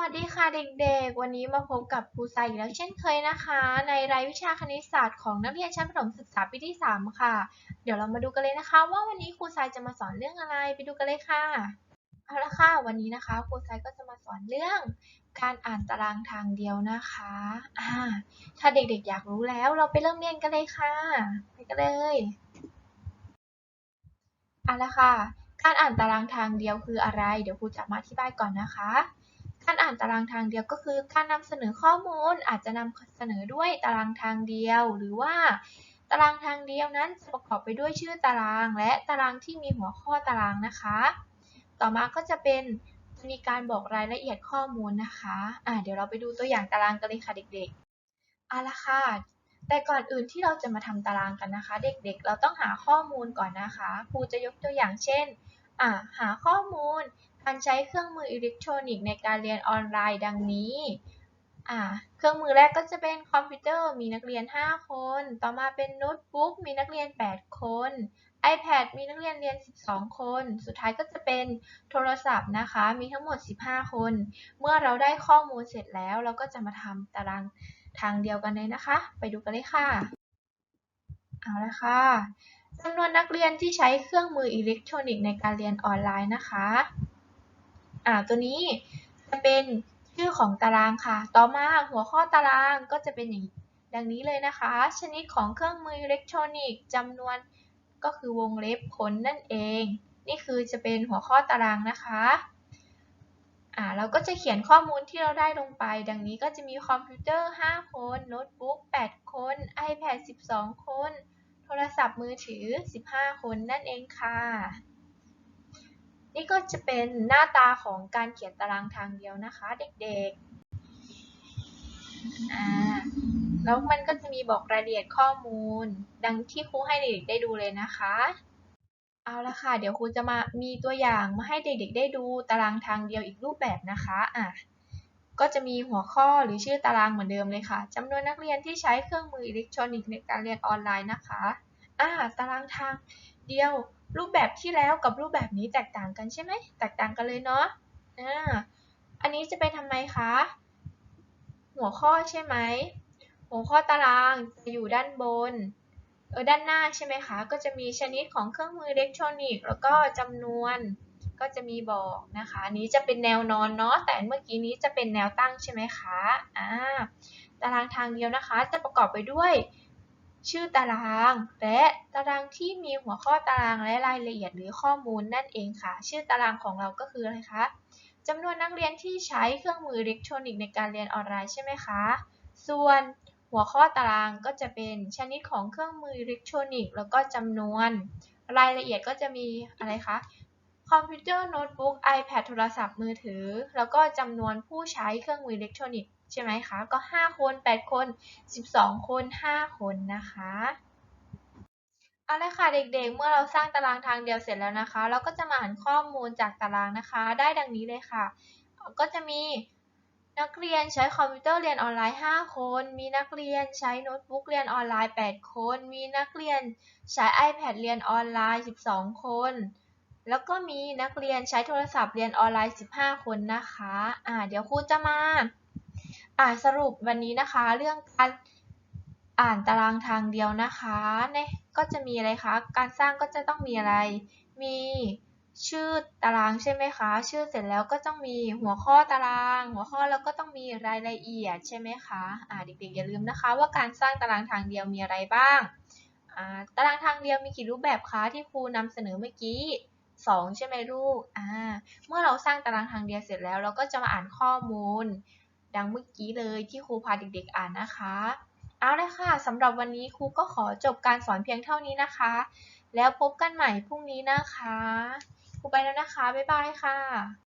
วัสดีค่ะเด็กๆ วันนี้มาพบกับครูทรายอีกแล้วเช่นเคยนะคะ ในรายวิชาคณิตศาสตร์ของนักเรียนชั้นประถมศึกษาปีที่ 3 ค่ะ เดี๋ยวเรามาดูกันเลยนะคะ ว่าวันนี้ครูทรายจะมาสอนเรื่องอะไรไปดูกันเลยค่ะ เอาละค่ะ วันนี้นะคะครูทรายก็จะมาสอนเรื่อง การอ่านตารางทางเดียวนะคะอ่าถ้าเด็กๆ อยากรู้แล้วเราไปเริ่มเรียนกันเลยค่ะ ไปกันเลยเอาละค่ะ การอ่านตารางทางเดียวคืออะไร เดี๋ยวครูจะมาอธิบายก่อนนะคะ การอ่านตารางทางเดียวก็คือ การนำเสนอข้อมูลอาจจะนำเสนอด้วยตารางทางเดียว หรือว่าตารางทางเดียวนั้นจะประกอบไปด้วยชื่อตาราง และตารางที่มีหัวข้อตารางนะคะ ต่อมาก็จะเป็นจะมีการบอกรายละเอียดข้อมูลนะคะอ่าเดี๋ยวเราไปดูตัวอย่างตารางกันเลยค่ะเด็กๆเอาละค่ะ แต่ก่อนอื่นที่เราจะมาทำตารางกันนะคะ เด็กๆ เราต้องหาข้อมูลก่อนนะคะ ครูจะยกตัวอย่างเช่น อ่าหาข้อมูลการใช้เครื่องมืออิเล็กทรอนิกส์ในการเรียนออนไลน์ดังนี้อ่าเครื่องมือแรกก็จะเป็นคอมพิวเตอร์มีนักเรียน 5 คน ต่อมาเป็นโน้ตบุ๊กมีนักเรียน 8 คน iPad มีนักเรียนเรียน 12 คน สุดท้ายก็จะเป็นโทรศัพท์นะคะ มีทั้งหมด 15 คน เมื่อเราได้ข้อมูลเสร็จแล้ว เราก็จะมาทำตารางทางเดียวกันเลยนะคะ ไปดูกันเลยค่ะ เอาละค่ะจำนวนนักเรียนที่ใช้เครื่องมืออิเล็กทรอนิกส์ในการเรียนออนไลน์นะคะ อ่า ตัวนี้จะเป็นชื่อของตารางค่ะ ต่อมาหัวข้อตารางก็จะเป็นอย่างดังนี้เลยนะคะ ชนิดของเครื่องมืออิเล็กทรอนิกส์จำนวนก็คือวงเล็บผลนั่นเอง นี่คือจะเป็นหัวข้อตารางนะคะอ่าเราก็จะเขียนข้อมูลที่เราได้ลงไป ดังนี้ก็จะมีคอมพิวเตอร์ 5 คน โน้ตบุ๊ก 8 คน iPad 12 คน โทรศัพท์มือถือ 15 คนนั่นเองค่ะ นี่ก็จะเป็นหน้าตาของการเขียนตารางทางเดียวนะคะ เด็กๆอ่าแล้วมันก็จะมีบอกรายละเอียดข้อมูล ดังที่ครูให้เด็กๆได้ดูเลยนะคะ เอาละค่ะ เดี๋ยวครูจะมามีตัวอย่างมาให้เด็กๆได้ดูตารางทางเดียวอีกรูปแบบนะคะอะ ก็จะมีหัวข้อหรือชื่อตารางเหมือนเดิมเลยค่ะจำนวนนักเรียนที่ใช้เครื่องมืออิเล็กทรอนิกส์ในการเรียนออนไลน์นะคะอ่าตารางทางเดียว รูปแบบที่แล้วกับรูปแบบนี้แตกต่างกันใช่ไหมแตกต่างกันเลยเนาะอ่าอันนี้จะไปทำไมคะ หัวข้อใช่ไหมหัวข้อตารางจะอยู่ด้านบนเออด้านหน้าใช่ไหมคะ ก็จะมีชนิดของเครื่องมืออิเล็กทรอนิกส์แล้วก็จำนวน ก็จะมีบอกนะคะอันนี้จะเป็นแนวนอนเนาะแต่เมื่อกี้นี้จะเป็นแนวตั้งใช่ไหมคะอ่าตารางทางเดียวนะคะ จะประกอบไปด้วย ชื่อตารางและตารางที่มีหัวข้อตารางและรายละเอียดหรือข้อมูลนั่นเองค่ะ ชื่อตารางของเราก็คืออะไรคะจำนวนนักเรียนที่ใช้เครื่องมืออิเล็กทรอนิกส์ในการเรียนออนไลน์ใช่ไหมคะ ส่วนหัวข้อตารางก็จะเป็นชนิดของเครื่องมืออิเล็กทรอนิกส์แล้วก็จำนวน รายละเอียดก็จะมีอะไรคะ อมพิวเตอร์โน้ตบุ๊ก iPad โทรศัพท์มือถือ แล้วก็จำนวนผู้ใช้เครื่องมืออิเล็กทรอนิกส์ใช่ไหมคะ ก็ 5 คน 8 คน 12 คน 5 คนนะคะเอาละค่ะเด็กๆ เมื่อเราสร้างตารางทางเดียวเสร็จแล้วนะคะ เราก็จะมาอ่านข้อมูลจากตารางนะคะ ได้ดังนี้เลยค่ะ ก็จะมีนักเรียนใช้คอมพิวเตอร์เรียนออนไลน์ 5 คน มีนักเรียนใช้โน้ตบุ๊กเรียนออนไลน์ 8 คน มีนักเรียนใช้ iPad เรียนออนไลน์ 12 คน แล้วก็มีนักเรียนใช้โทรศัพท์เรียนออนไลน์ 15 คนนะคะ อ่า เดี๋ยวครูจะมา อ่าสรุปวันนี้นะคะ เรื่องการอ่านตารางทางเดียวนะคะเนี่ยก็จะมีอะไรคะ การสร้างก็จะต้องมีอะไร มีชื่อตารางใช่ไหมคะ ชื่อเสร็จแล้วก็ต้องมีหัวข้อตาราง หัวข้อแล้วก็ต้องมีรายละเอียดใช่ไหมคะ อ่าเด็กๆอย่าลืมนะคะว่าการสร้างตารางทางเดียวมีอะไรบ้าง อ่าตารางทางเดียวมีกี่รูปแบบคะที่ครูนำเสนอเมื่อกี้ สองใช่ไหมลูก อ่า เมื่อเราสร้างตารางทางเดียเสร็จแล้ว เราก็จะมาอ่านข้อมูล ดังเมื่อกี้เลยที่ครูพาเด็กๆ อ่านนะคะ เอาเลยค่ะสำหรับวันนี้ครูก็ขอจบการสอนเพียงเท่านี้นะคะ แล้วพบกันใหม่พรุ่งนี้นะคะ ครูไปแล้วนะคะ บ๊ายบายค่ะ